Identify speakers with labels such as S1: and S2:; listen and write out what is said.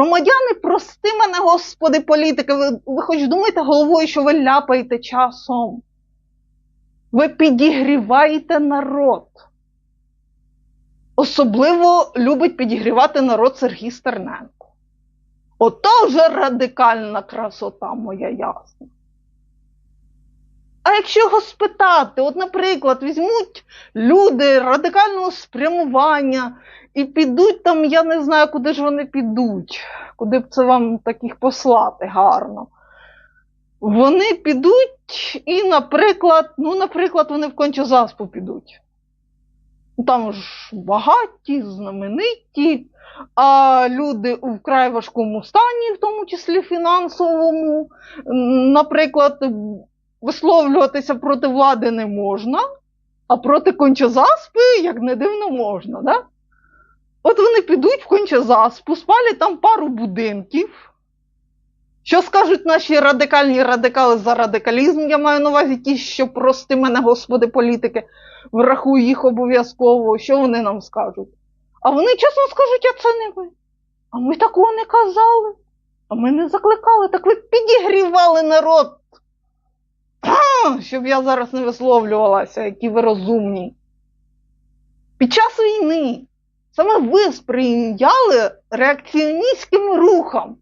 S1: Громадяни, прости мене, господи, політики, ви, ви хоч думаєте головою, що ви ляпаєте часом. Ви підігріваєте народ. Особливо любить підігрівати народ Сергій Стерненко. Ото вже радикальна красота моя ясна. А якщо його спитати, от, наприклад, візьмуть люди радикального спрямування і підуть там, я не знаю, куди ж вони підуть, куди б це вам таких послати гарно. Вони підуть і, наприклад, ну, наприклад, вони в кончозаспу підуть. Там ж багаті, знамениті, а люди у вкрай важкому стані, в тому числі фінансовому. Наприклад, висловлюватися проти влади не можна, а проти кончозаспи, як не дивно, можна. Да? От вони підуть в кончозаспу, спалять там пару будинків. Що скажуть наші радикальні радикали за радикалізм? Я маю на увазі ті, що прости мене, господи, політики, врахуй їх обов'язково. Що вони нам скажуть? А вони чесно скажуть, а це не ви. А ми такого не казали. А ми не закликали, так ви підігрівали народ. Щоб я зараз не висловлювалася, які ви розумні. Під час війни саме ви сприяли реакціоністським рухам.